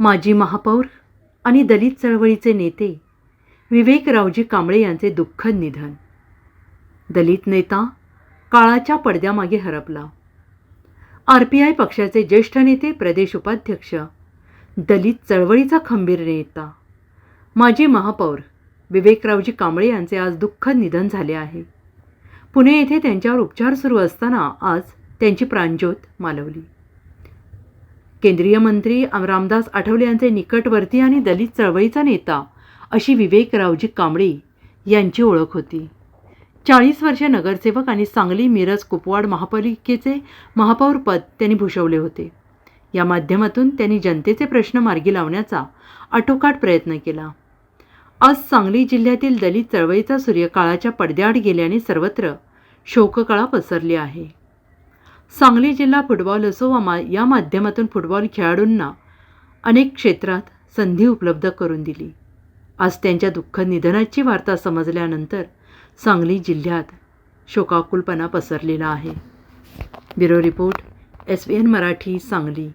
माजी महापौर आणि दलित चळवळीचे नेते विवेकरावजी कांबळे यांचे दुःखद निधन. दलित नेता काळाच्या पडद्यामागे हरपला. आर पी आय पक्षाचे ज्येष्ठ नेते प्रदेश उपाध्यक्ष दलित चळवळीचा खंबीर नेता माजी महापौर विवेकरावजी कांबळे यांचे आज दुःखद निधन झाले आहे. पुणे येथे त्यांच्यावर उपचार सुरू असताना आज त्यांची प्राणज्योत मालवली. केंद्रीय मंत्री रामदास आठवले यांचे निकटवर्ती आणि दलित चळवळीचा नेता अशी विवेकरावजी कांबळे यांची ओळख होती. चाळीस वर्षे नगरसेवक आणि सांगली मिरज कुपवाड महापालिकेचे महापौरपद त्यांनी भूषवले होते. या माध्यमातून त्यांनी जनतेचे प्रश्न मार्गी लावण्याचा आटोकाट प्रयत्न केला. आज सांगली जिल्ह्यातील दलित चळवळीचा सूर्यकाळाच्या पडद्याआड गेल्याने सर्वत्र शोककळा पसरली आहे. सांगली जिल्हा फुटबॉल असोवा मा या माध्यमातून फुटबॉल खेळाडूंना अनेक क्षेत्रात संधी उपलब्ध करून दिली. आज त्यांच्या दुःख निधनाची वार्ता समजल्यानंतर सांगली जिल्ह्यात शोकाकुलपणा पसरलेला आहे. Bureau report S B N Marathi Sangli.